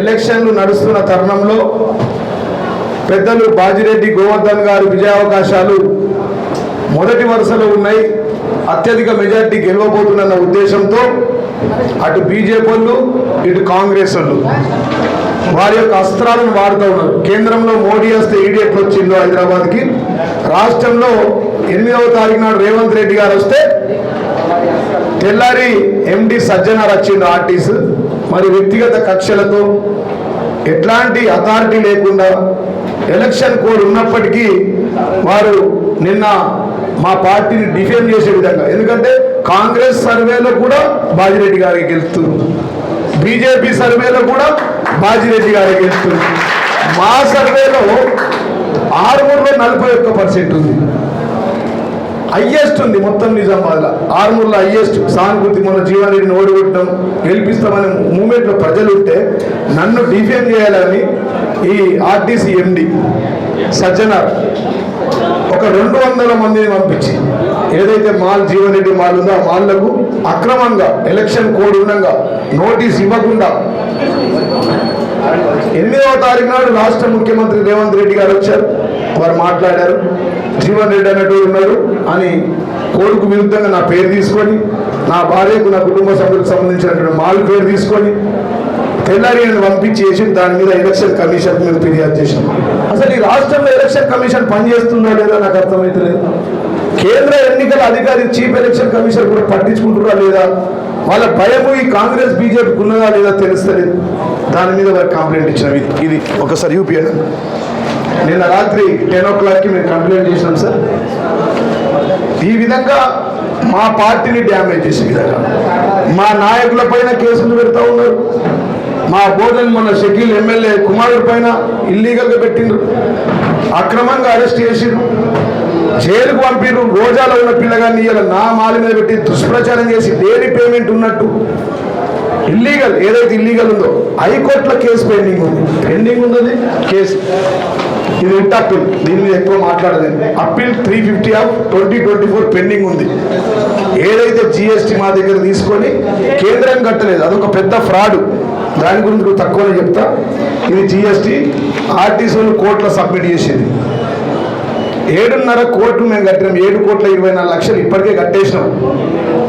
ఎలక్షన్లు నడుస్తున్న తరుణంలో పెద్దలు బాజిరెడ్డి గోవర్ధన్ గారు విజయావకాశాలు మొదటి వరుసలో ఉన్నాయి. అత్యధిక మెజార్టీ గెలవబోతున్న ఉద్దేశంతో అటు బీజేపీ ఇటు కాంగ్రెస్ వాళ్ళు వారి యొక్క అస్త్రాలను వాడుతూ ఉన్నారు. కేంద్రంలో మోడీ వస్తే ఈడీ వచ్చిందో హైదరాబాద్కి? రాష్ట్రంలో ఎనిమిదవ తారీఖు నాడు రేవంత్ రెడ్డి గారు వస్తే తెల్లారి ఎండి సజ్జనార్ వచ్చిండు ఆర్టీస్. మరి వ్యక్తిగత కక్షలతో ఎట్లాంటి అథారిటీ లేకుండా ఎలక్షన్ కోడ్ ఉన్నప్పటికీ వారు నిన్న మా పార్టీని డిఫేమ్ చేసే విధంగా ఎందుకంటే కాంగ్రెస్ సర్వేలో కూడా బాజిరెడ్డి గారికి గెలుస్తుంది. బీజేపీ సర్వేలో కూడా బాజిరెడ్డి గారికి గెలుస్తుంది. మా సర్వేలో ఆరు నలభై ఒక్క పర్సెంట్ ఉంది. హయ్యెస్ట్ ఉంది మొత్తం నిజామాబాద్లో. ఆర్మూర్లో హయ్యెస్ట్ సానుభూతి మన జీవారెడ్డిని రెడ్డిని ఓడిగొట్టడం గెలిపిస్తామనే మూమెంట్లో ప్రజలు ఉంటే నన్ను డిఫేమ్ చేయాలని ఈ ఆర్టీసీ ఎండి సజ్జనార్ ఒక రెండు వందల మందిని పంపించి ఏదైతే మాల్ జీవనరెడ్డి మాల్ ఉందో ఆ మాల్లకు అక్రమంగా ఎలక్షన్ కోడ్ ఉండగా నోటీస్ ఇవ్వకుండా ఎనిమిదవ తారీఖు నాడు రాష్ట్ర ముఖ్యమంత్రి రేవంత్ రెడ్డి గారు వచ్చారు. వారు మాట్లాడారు. జీవన్ రెడ్డి అనేటువంటి ఉన్నారు అని కోడుకు విరుద్ధంగా నా పేరు తీసుకొని నా భార్యకు నా కుటుంబ సభ్యులకు సంబంధించినటువంటి మాలు పేరు తీసుకొని తెల్లారి పంపించేసి దాని మీద ఎలక్షన్ కమిషన్ మీద ఫిర్యాదు చేశాం అసలు ఈ రాష్ట్రంలో ఎలక్షన్ కమిషన్ పనిచేస్తుందో లేదో నాకు అర్థమవుతలేదు కేంద్ర ఎన్నికల అధికారి చీఫ్ ఎలక్షన్ కమిషన్ కూడా పట్టించుకుంటున్నా లేదా? వాళ్ళ భయము ఈ కాంగ్రెస్ బీజేపీకి ఉన్నదా లేదా తెలుస్తలేదు. దాని మీద వారు కంప్లైంట్ ఇచ్చినవి ఇది ఒకసారి యూపీఐ నిన్న రాత్రి టెన్ ఓ క్లాక్కి మేము కంప్లైంట్ చేసినాం సార్. ఈ విధంగా మా పార్టీని డ్యామేజ్ చేసే విధంగా. మా నాయకుల పైన కేసులు పెడతా ఉన్నారు. మా బోధన్ మన షకీల్ ఎమ్మెల్యే కుమారుడి పైన ఇల్లీగల్గా పెట్టిండ్రు. అక్రమంగా అరెస్ట్ చేసిండ్రు. జైలుకు పంపిండ్రు రోజాలో ఉన్న పిల్లగాన్ని ఇలా నా మాలి మీద పెట్టి దుష్ప్రచారం చేసి లేని పేమెంట్ ఉన్నట్టు. ఇల్లీగల్ ఏదైతే ఇల్లీగల్ ఉందో హైకోర్టులో కేసు పెండింగ్ ఉంది. పెండింగ్ ఉన్నది. కేసు. ఇది ఇంత అప్పీల్ దీని మీద ఎక్కువ మాట్లాడదండి appeal three fifty of twenty twenty four pending ఉంది. ఏదైతే జిఎస్టీ మా దగ్గర తీసుకొని కేంద్రం కట్టలేదు అదొక పెద్ద ఫ్రాడ్ దాని గురించి కూడా తక్కువనే చెప్తా. ఇది జిఎస్టీ ఆర్టీసీలు వాళ్ళు సబ్మిట్ చేసేది. ఏడున్నర కోట్లు మేము కట్టినాం. ఏడు కోట్ల ఇరవై నాలుగు లక్షలు ఇప్పటికే కట్టేసినాం.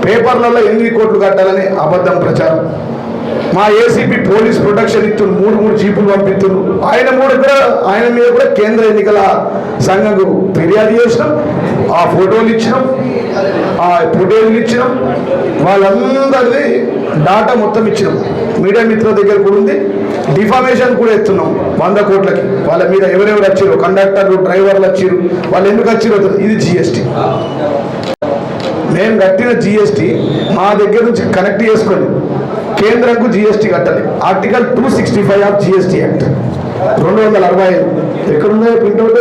పేపర్లలో ఎనిమిది కోట్లు కట్టాలని అబద్ధం ప్రచారం. మా ఏసీపీ పోలీస్ ప్రొటెక్షన్ ఇస్తున్నారు మూడు మూడు జీపులు పంపిస్తున్నారు ఆయన మూడు కూడా ఆయన మీద కూడా కేంద్ర ఎన్నికల సంఘంకు ఫిర్యాదు చేసినాం. ఆ ఫోటోలు ఇచ్చినాం. ఆ ఫుటేజ్లు ఇచ్చినాం. వాళ్ళందరిది డాటా మొత్తం ఇచ్చినాం. మీడియా మిత్రుల దగ్గర కూడా ఉంది. డిఫామేషన్ కూడా ఎత్తున్నాం వంద కోట్లకి. వాళ్ళ మీద ఎవరెవరు వచ్చారు కండక్టర్లు డ్రైవర్లు వచ్చారు వాళ్ళు ఎందుకు వచ్చారు ఇది జిఎస్టీ మేము కట్టిన జిఎస్టీ మా దగ్గర నుంచి కనెక్ట్ చేసుకోండి. కేంద్రంకు జిఎస్టీ కట్టాలి. Article two sixty five of GST act రెండు వందల అరవై ఐదు. ఎక్కడున్నాయో printout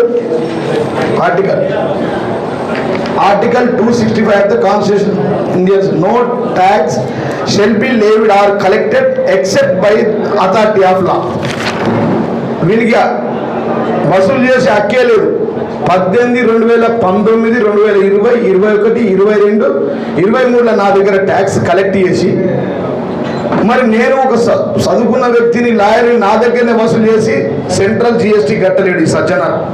article article two sixty five of the constitution Indians no tax shall be levied or collected except by authority of law వీనికి వసూలు చేసే హక్కే లేదు. పద్దెనిమిది రెండు వేల పంతొమ్మిది రెండు వేల ఇరవై ఇరవై ఒకటి ఇరవై రెండు ఇరవై మూడులో నా దగ్గర ట్యాక్స్ కలెక్ట్ చేసి మరి నేను ఒక స- చదువుకున్న వ్యక్తిని లాయర్ని నా దగ్గరనే వసూలు చేసి సెంట్రల్ జిఎస్టీ కట్టలేడు ఈ సజ్జన.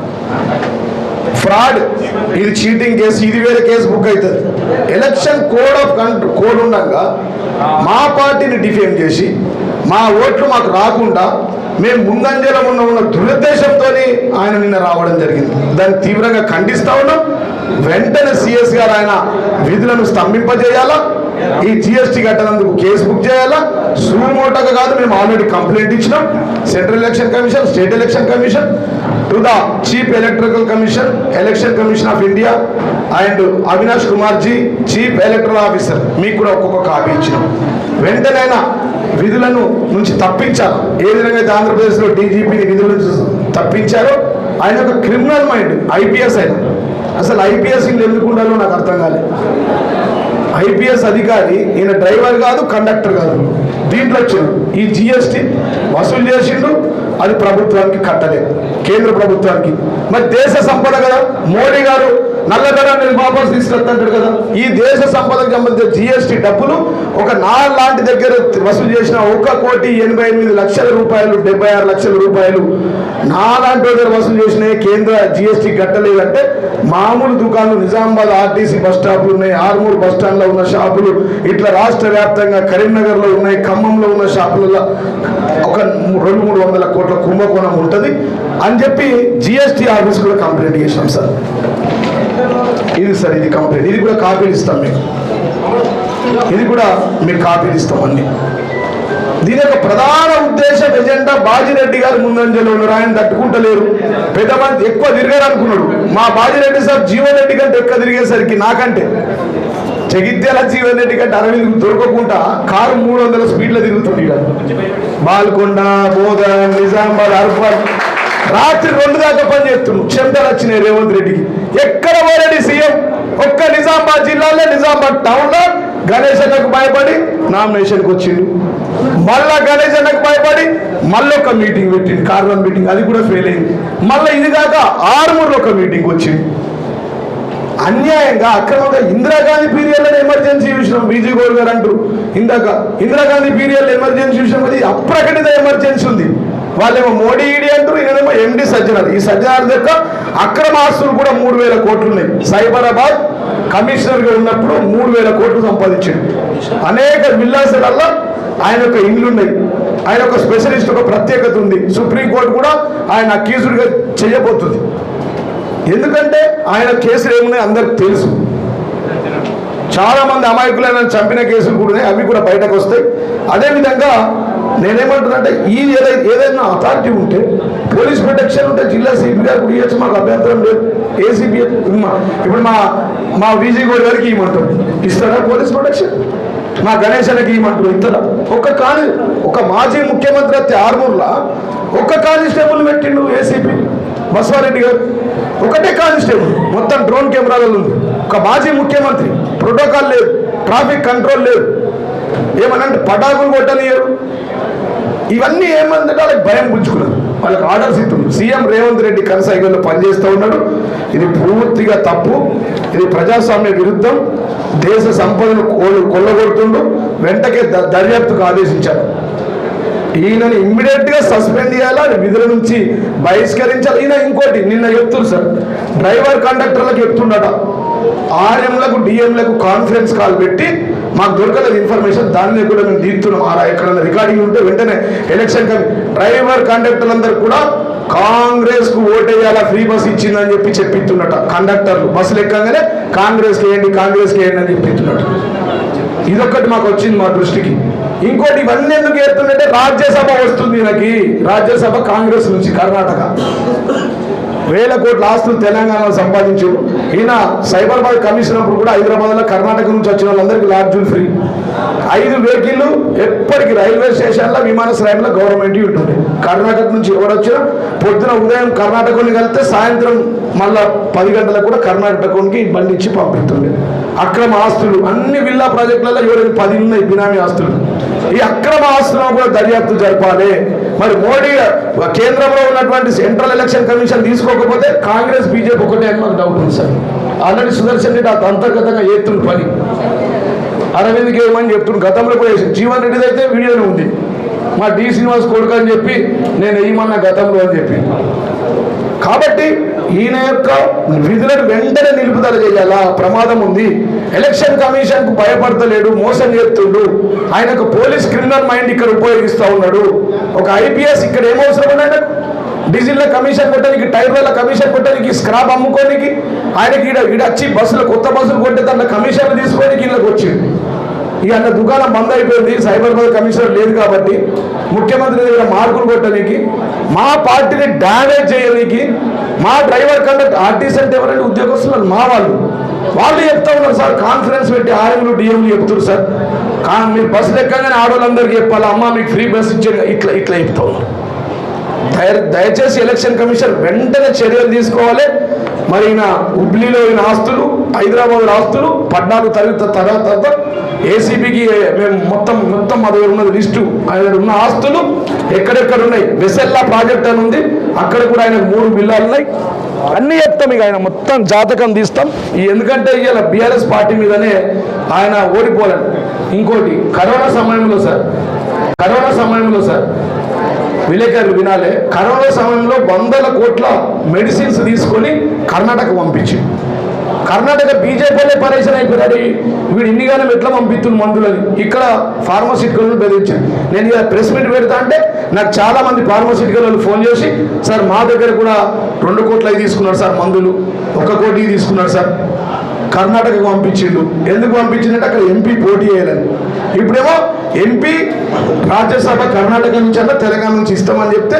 ఫ్రాడ్. ఇది చీటింగ్ కేసు ఇది వేరే కేసు బుక్ అవుతుంది. ఎలక్షన్ కోడ్ ఆఫ్ కంట్రో కోడ్ ఉండగా మా పార్టీని డిఫేమ్ చేసి మా ఓట్లు మాకు రాకుండా మేము ముందంజలో ఉన్న ఉన్న దురుద్దేశంతో ఆయన నిన్న రావడం జరిగింది. దాన్ని తీవ్రంగా ఖండిస్తా ఉన్నాం. వెంటనే సిఎస్ గారు ఆయన విధులను స్తంభింపజేయాలా? ఈ జిఎస్టీ కట్టనందుకు కేసు బుక్ చేయాలా? సూమోటగా కాదు మేము ఆల్రెడీ కంప్లైంట్ ఇచ్చినాం. Central election commission state election commission to the chief electrical commission election commission of India and Avinash Kumar ji chief electoral officer మీకు కూడా ఒక్కొక్క కాపీ ఇచ్చినాం. వెంటనే విధులను నుంచి తప్పించాలి. ఏ విధంగా అయితే ఆంధ్రప్రదేశ్లో డీజీపీని విధుల నుంచి తప్పించారో ఆయన ఒక క్రిమినల్ మైండ్ ఐపీఎస్ ఆయన అసలు ఐపీఎస్ ఎందుకు ఉండాలో నాకు అర్థం కాలేదు. ఐపీఎస్ అధికారి ఈయన డ్రైవర్ కాదు కండక్టర్ కాదు. దీంట్లో వచ్చిండు ఈ జిఎస్టీ వసూలు చేసిండు అది ప్రభుత్వానికి కట్టలేదు. కేంద్ర ప్రభుత్వానికి. మరి దేశ సంపద కదా మోడీ గారు నల్లధనాన్ని వాపస్ తీసుకొస్తాంటాడు కదా. ఈ దేశ సంపదకు సంబంధించిన జిఎస్టీ డబ్బులు ఒక నా లాంటి దగ్గర వసూలు చేసిన ఒక కోటి ఎనభై ఎనిమిది లక్షల రూపాయలు డెబ్బై ఆరు లక్షల రూపాయలు నా లాంటి దగ్గర వసూలు చేసిన కేంద్ర జిఎస్టీ కట్టలేదంటే మామూలు దుకాణాలు నిజామాబాద్ ఆర్టీసీ బస్ స్టాప్లు ఉన్నాయి ఆర్మూర్ బస్ స్టాండ్లో ఉన్న షాపులు ఇట్లా రాష్ట్ర వ్యాప్తంగా కరీంనగర్లో ఉన్నాయి ఖమ్మంలో ఉన్న షాపులలో ఒక రెండు మూడు వందల కోట్ల కుంభకోణం ఉంటుంది అని చెప్పి జిఎస్టీ ఆఫీస్ కూడా కంప్లైంట్ చేసినాం సార్. ఇది సార్ ఇది కంప్లీట్ ఇది కూడా కాపీలు ఇస్తాం మీకు? ఇది కూడా మీకు కాపీలు ఇస్తాం అన్ని. దీని యొక్క ప్రధాన ఉద్దేశం ఎజెండా బాజిరెడ్డి గారు ముందంజలో ఉన్నారు. ఆయన తట్టుకుంటలేరు. పెద్ద మంది ఎక్కువ తిరిగారనుకున్నాడు. మా బాజిరెడ్డి సార్ జీవన్ రెడ్డి కంటే ఎక్కువ తిరిగేసరికి నాకంటే. జగిత్యాల జీవన్ రెడ్డి కంటే అరవింద్ దొరకకుండా కారు మూడు వందల స్పీడ్లో తిరుగుతుంది బాల్కొండ బోధన్ నిజామాబాద్ అర్బన్. రాత్రి రెండు దాకా పని చేస్తున్నాడు చెంతలు వచ్చినాయి రేవంత్ రెడ్డికి. ఎక్కడ పోలేడు సీఎం? ఒక్క నిజామాబాద్ జిల్లాలో నిజామాబాద్ టౌన్లో గణేష్ అన్నకు భయపడి నామినేషన్కి వచ్చిండు. మళ్ళా గణేష్ అన్నకు భయపడి మళ్ళీ ఒక మీటింగ్ పెట్టింది కార్బన్ మీటింగ్ అది కూడా ఫెయిల్ అయింది. మళ్ళీ ఇది కాక ఆరుమూరులో ఒక మీటింగ్ వచ్చింది. అన్యాయంగా అక్రమంగా ఇందిరాగాంధీ పీరియడ్లో ఎమర్జెన్సీ విషయం బీజీ గోల్ గారు అంటూ ఇందాక ఇందిరాగాంధీ పీరియడ్లో ఎమర్జెన్సీ విషయం అది అప్రకటిత ఎమర్జెన్సీ ఉంది. వాళ్ళేమో మోడీ ఈడీ అంటారు ఈయనేమో ఎండి సజ్జనార్. ఈ సజ్జనార్ యొక్క అక్రమ ఆస్తులు కూడా మూడు వేల కోట్లు ఉన్నాయి సైబరాబాద్ కమిషనర్గా ఉన్నప్పుడు మూడు వేల కోట్లు సంపాదించాడు. అనేక విల్లాసాలలో ఆయన యొక్క ఇండ్లు ఉన్నాయి ఆయన ఒక స్పెషలిస్ట్ ఒక ప్రత్యేకత ఉంది. సుప్రీంకోర్టు కూడా ఆయన అక్యూజ్డ్గా చేయబోతుంది. ఎందుకంటే ఆయన కేసులు ఏమున్నాయి అందరికి తెలుసు. చాలామంది అమాయకులైన చంపిన కేసులు కూడా ఉన్నాయి. అవి కూడా బయటకు వస్తాయి. అదేవిధంగా నేనేమంటున్నానంటే ఈ ఏదైతే ఏదైనా అథారిటీ ఉంటే పోలీస్ ప్రొటెక్షన్ ఉంటే జిల్లా సిపి గారు కూడా ఇవ్వచ్చు మాకు అభ్యంతరం లేదు. ఏసీపీ ఇప్పుడు మా మా విజయ్ గౌడ్ గారికి ఇవ్వమంటాం ఇస్తారా పోలీస్ ప్రొటెక్షన్ మా గణేశానికి అన్నకి ఇవ్వమంటారు ఇస్తారా ఒక్క కాని ఒక మాజీ ముఖ్యమంత్రి అయితే ఆర్మూర్లా ఒక్క కానిస్టేబుల్ పెట్టిండు ఏసీపీ బసవారెడ్డి గారు. ఒకటే కానిస్టేబుల్ మొత్తం డ్రోన్ కెమెరాలలో ఉంది. ఒక మాజీ ముఖ్యమంత్రి ప్రోటోకాల్ లేదు ట్రాఫిక్ కంట్రోల్ లేదు. ఏమనంటే పటాకులు కొట్టనియరు. ఇవన్నీ ఏమందంటే వాళ్ళకి భయం పుంజుకున్నారు వాళ్ళకి ఆర్డర్స్ ఇస్తుంది సీఎం రేవంత్ రెడ్డి కనసాగిలో పనిచేస్తూ ఉన్నాడు. ఇది పూర్తిగా తప్పు. ఇది ప్రజాస్వామ్య విరుద్ధం. దేశ సంపదను కోళ్ళు కొల్లగొడుతుండు. వెంటకే ద- దర్యాప్తుకు ఆదేశించారు. ఈయనని ఇమ్మీడియట్గా సస్పెండ్ చేయాలా? విధుల నుంచి బహిష్కరించాలి? ఈయన ఇంకోటి నిన్న చెప్తున్నారు సార్. డ్రైవర్ కండక్టర్లకు చెప్తుండట. ఆర్ఎంలకు డిఎంలకు కాన్ఫరెన్స్ కాల్ పెట్టి మాకు దొరకలేదు ఇన్ఫర్మేషన్ దాన్ని కూడా మేము తీస్తున్నాం అలా ఎక్కడైనా రికార్డింగ్ ఉంటే వెంటనే ఎలక్షన్ డ్రైవర్ కండక్టర్ అందరు కూడా కాంగ్రెస్కు ఓటేయాలా ఫ్రీ బస్ ఇచ్చిందని చెప్పి చెప్పిస్తున్నట. కండక్టర్లు బస్సులు ఎక్కగానే కాంగ్రెస్ వేయండి కాంగ్రెస్ వేయండి అని చెప్పిస్తున్నట్టు ఇదొక్కటి మాకు వచ్చింది మా దృష్టికి. ఇంకోటి ఇవన్నీ ఎందుకు ఏరుతుందంటే రాజ్యసభ వస్తుంది నాకు రాజ్యసభ కాంగ్రెస్ నుంచి కర్ణాటక. వేల కోట్ల ఆస్తులు తెలంగాణలో సంపాదించాడు ఈయన సైబరాబాద్ కమిషన్ అప్పుడు కూడా హైదరాబాద్లో కర్ణాటక నుంచి వచ్చిన వాళ్ళందరికీ లాడ్జులు ఫ్రీ. ఐదు వెహికల్లు ఎప్పటికీ రైల్వే స్టేషన్లో విమానాశ్రయంలో గవర్నమెంట్ ఉంటుంది కర్ణాటక నుంచి ఎవరు పొద్దున ఉదయం కర్ణాటకని కలిస్తే సాయంత్రం మళ్ళా పది గంటలకు కూడా కర్ణాటకకి బండి ఇచ్చి పంపిస్తుండే. అక్రమ ఆస్తులు అన్ని విల్లా ప్రాజెక్టులలో ఎవరైనా పది ఉన్నాయి బినామీ ఆస్తులు. ఈ అక్రమ ఆస్తులను కూడా దర్యాప్తు జరపాలి. మరి మోడీ కేంద్రంలో ఉన్నటువంటి సెంట్రల్ ఎలక్షన్ కమిషన్ తీసుకోకపోతే కాంగ్రెస్ బీజేపీ ఒకటే అని మాకు డౌట్ ఉంది సార్. ఆల్రెడీ సుదర్శన్ రెడ్డి అది అంతర్గతంగా చేస్తున్న పని. అరవింద్కి ఏమని చెప్తున్న గతంలో కూడా జీవన్ రెడ్డిది అయితే వీడియోనే ఉంది. మా డి శ్రీనివాస్ కొడుకు అని చెప్పి నేను వేయమన్నా గతంలో అని చెప్పి. కాబట్టి ఈయన యొక్క విధులను వెంటనే నిలుపుదల చేయాలా? ప్రమాదం ఉంది. ఎలక్షన్ కమిషన్కు భయపడతలేడు మోసం చేస్తుండు. ఆయనకు పోలీస్ క్రిమినల్ మైండ్ ఇక్కడ ఉపయోగిస్తూ ఉన్నాడు. ఒక ఐపీఎస్ ఇక్కడ ఏమవసరం ఉన్నాడు డీజిల్ కమిషన్ కొట్టడానికి టైర్ల కమిషన్ కొట్టడానికి స్క్రాప్ అమ్ముకోనికి ఆయనకి ఈడ వచ్చి బస్సులు కొత్త బస్సులు కొట్టే దాంట్లో కమిషన్ తీసుకోనికి ఇళ్ళకి వచ్చింది ఇక అన్న దుకాణం బంద్ అయిపోయింది. సైబరాబాద్ కమిషనర్ లేదు కాబట్టి ముఖ్యమంత్రి దగ్గర మార్కులు కొట్టడానికి మా పార్టీని డ్యామేజ్ చేయడానికి మా డ్రైవర్ కండక్ట్ ఆర్టీసీ అంటే ఎవరంటే ఉద్యోగస్తులు మా వాళ్ళు. వాళ్ళు చెప్తా ఉన్నారు సార్ కాన్ఫరెన్స్ పెట్టి ఆర్ఎంలు డిఎంలు చెప్తున్నారు సార్. కా మీరు బస్సు లెక్కగానే ఆడవాళ్ళందరికీ చెప్పాలి? అమ్మ మీకు ఫ్రీ బస్ ఇచ్చే ఇట్లా ఇట్లా చెప్తా ఉన్నారు. దయ- దయచేసి ఎలక్షన్ కమిషన్ వెంటనే చర్యలు తీసుకోవాలి. మరి ఈయన హుబ్లీలో ఈయన ఆస్తులు హైదరాబాద్ ఆస్తులు పద్నాలుగు తరగతి తర్వాత ఏసీబీకి మేము మొత్తం మొత్తం మా దగ్గర ఉన్నది లిస్టు. ఆయన ఉన్న ఆస్తులు ఎక్కడెక్కడ ఉన్నాయి? వెసెల్లా ప్రాజెక్ట్ అని ఉంది. అక్కడ కూడా ఆయనకు మూడు బిల్లాలు ఉన్నాయి. అన్ని చెప్తాం ఇక ఆయన మొత్తం జాతకం తీస్తాం. ఎందుకంటే ఇవాళ బీఆర్ఎస్ పార్టీ మీదనే ఆయన ఓడిపోలేడు. ఇంకోటి కరోనా సమయంలో సార్. కరోనా సమయంలో సార్. విలేకరులు వినాలే. కరోనా సమయంలో వందల కోట్ల మెడిసిన్స్ తీసుకొని కర్ణాటక పంపించి కర్ణాటక బీజేపీలే పరేషన్ అయిపోయాడు వీడు ఇన్నిగానం ఎట్లా పంపిస్తుంది మందులని? ఇక్కడ ఫార్మసిటికల్ బెదిరించాను నేను ఇక ప్రెస్ మీట్ పెడతా అంటే నాకు చాలా మంది ఫార్మసిటికల్ వాళ్ళు ఫోన్ చేసి సార్ మా దగ్గర కూడా రెండు కోట్ల తీసుకున్నారు సార్ మందులు. ఒక కోటి తీసుకున్నారు సార్. కర్ణాటకకు పంపించిండు. ఎందుకు పంపించిందంటే అక్కడ ఎంపీ పోటీ చేయాలని ఇప్పుడేమో ఎంపీ రాజ్యసభ కర్ణాటక నుంచి అన్న తెలంగాణ నుంచి ఇస్తామని చెప్తే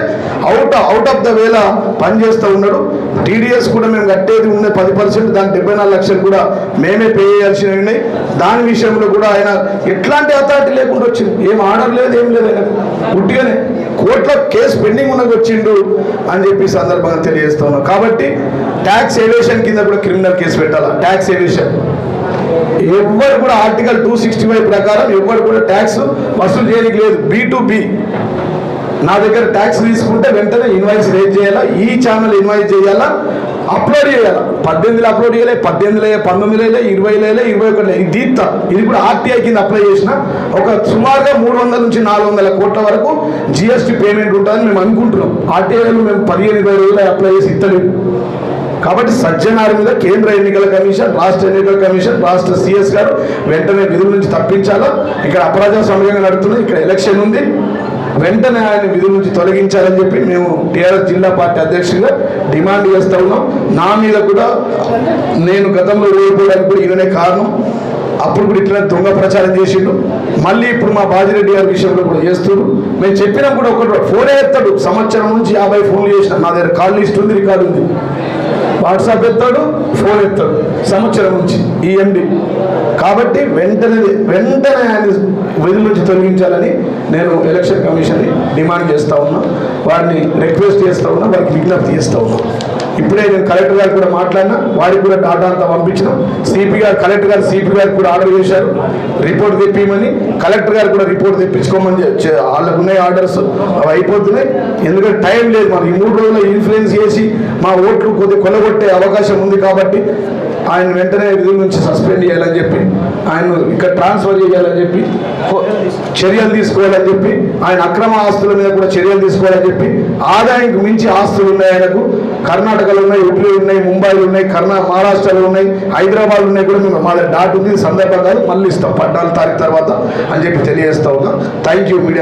అవుట్ అవుట్ ఆఫ్ ద వేల పనిచేస్తూ ఉన్నాడు. టీడీఎస్ కూడా మేము కట్టేది ఉన్న పది పర్సెంట్ దాని డెబ్బై నాలుగు లక్షలు కూడా మేమే పే చేయాల్సినవి ఉన్నాయి. దాని విషయంలో కూడా ఆయన ఎట్లాంటి అథారిటీ లేకుండా వచ్చింది ఏం ఆర్డర్ లేదు ఏం లేదు ఆయన గుట్టిగానే కోర్టులో కేసు పెండింగ్ ఉన్నది వచ్చిండు అని చెప్పి సందర్భంగా తెలియజేస్తా ఉన్నాం. కాబట్టి ట్యాక్స్ ఏవియేషన్ కింద కూడా క్రిమినల్ కేసు పెట్టాలా? ట్యాక్స్ ఏవియేషన్ ఎవ్వరు కూడా ఆర్టికల్ టూ సిక్స్టీ ఫైవ్ ప్రకారం ఎవ్వరు కూడా ట్యాక్స్ వసూలు చేయడానికి లేదు. బి టు బి నా దగ్గర ట్యాక్స్ తీసుకుంటే వెంటనే ఇన్వాయిస్ రేజ్ చేయాలా? ఈ ఛానల్ ఇన్వాయిస్ చేయాలా? అప్లోడ్ చేయాలా? పద్దెనిమిదిలో అప్లోడ్ చేయలే పద్దెనిమిదిలో పంతొమ్మిదిలో ఇరవైలో ఇరవై ఒకటిలో ఇది దీప్త ఇది కూడా ఆర్టీఐ కింద అప్లై చేసిన. ఒక సుమారుగా మూడు వందల నుంచి నాలుగు వందల కోట్ల వరకు జిఎస్టీ పేమెంట్ ఉంటుందని మేము అనుకుంటున్నాం. ఆర్టీఐలో మేము పదిహేను ఇరవై రోజులు అప్లై చేసి ఇస్తలేదు కాబట్టి సజ్జనారి మీద కేంద్ర ఎన్నికల కమిషన్ రాష్ట్ర ఎన్నికల కమిషన్ రాష్ట్ర సిఎస్ గారు వెంటనే విధుల నుంచి తప్పించాలా? ఇక్కడ అప్రజాస్వామ్యంగా నడుతుంది ఇక్కడ ఎలక్షన్ ఉంది. వెంటనే ఆయన విధుల నుంచి తొలగించాలని చెప్పి మేము టీఆర్ఎస్ జిల్లా పార్టీ అధ్యక్షుడిగా డిమాండ్ చేస్తా ఉన్నాం. నా మీద కూడా నేను గతంలో ఓడిపోవడానికి కూడా ఈయననే కారణం. అప్పుడు కూడా ఇట్లా దొంగ ప్రచారం చేసిండు. మళ్ళీ ఇప్పుడు మా బాజిరెడ్డి గారి విషయంలో కూడా చేస్తున్నారు. మేము చెప్పినా కూడా ఒకటి ఫోనే ఎత్తాడు. సంవత్సరం నుంచి యాభై ఫోన్లు చేసిన నా దగ్గర కాల్ లిస్ట్ ఉంది రికార్డు ఉంది. వాట్సాప్ ఎత్తాడు ఫోన్ ఎత్తాడు సంవత్సరం నుంచి ఈఎండి కాబట్టి వెంటనే వెంటనే ఆయన విధుల నుంచి తొలగించాలని నేను ఎలక్షన్ కమిషన్ని డిమాండ్ చేస్తా ఉన్నా. వారిని రిక్వెస్ట్ చేస్తూ ఉన్నా వారికి విజ్ఞప్తి చేస్తూ ఉన్నా. ఇప్పుడే నేను కలెక్టర్ గారు కూడా మాట్లాడినా వారికి కూడా డాటా అంతా పంపించిన. సిపి గారు కలెక్టర్ గారు సిపి గారికి కూడా ఆర్డర్ చేశారు. రిపోర్ట్ తెప్పిమని కలెక్టర్ గారు కూడా రిపోర్ట్ తెప్పించుకోమని వాళ్ళకు ఉన్నాయి ఆర్డర్స్ అవి అయిపోతున్నాయి. ఎందుకంటే టైం లేదు మరి ఈ మూడు రోజులు ఇన్ఫ్లుయెన్స్ చేసి మా ఓట్లు కొద్దిగా కొలగొట్టే అవకాశం ఉంది కాబట్టి ఆయన వెంటనే విధుల నుంచి సస్పెండ్ చేయాలని చెప్పి ఆయన ఇక్కడ ట్రాన్స్ఫర్ చేయాలని చెప్పి చర్యలు తీసుకోవాలని చెప్పి ఆయన అక్రమ ఆస్తుల మీద కూడా చర్యలు తీసుకోవాలని చెప్పి ఆదాయానికి మించి ఆస్తులు ఉన్నాయి ఆయనకు. కర్ణాటకలో ఉన్నాయి ఉడ్లీ ఉన్నాయి ముంబైలు ఉన్నాయి కర్ణా మహారాష్ట్రలో ఉన్నాయి హైదరాబాద్ ఉన్నాయి కూడా మేము మా డాట్ ఉంది సందర్భం కాదు మళ్ళీ ఇస్తాం. పద్నాలుగు తారీఖు తర్వాత అని చెప్పి తెలియజేస్తా ఉన్నాం. Thank you media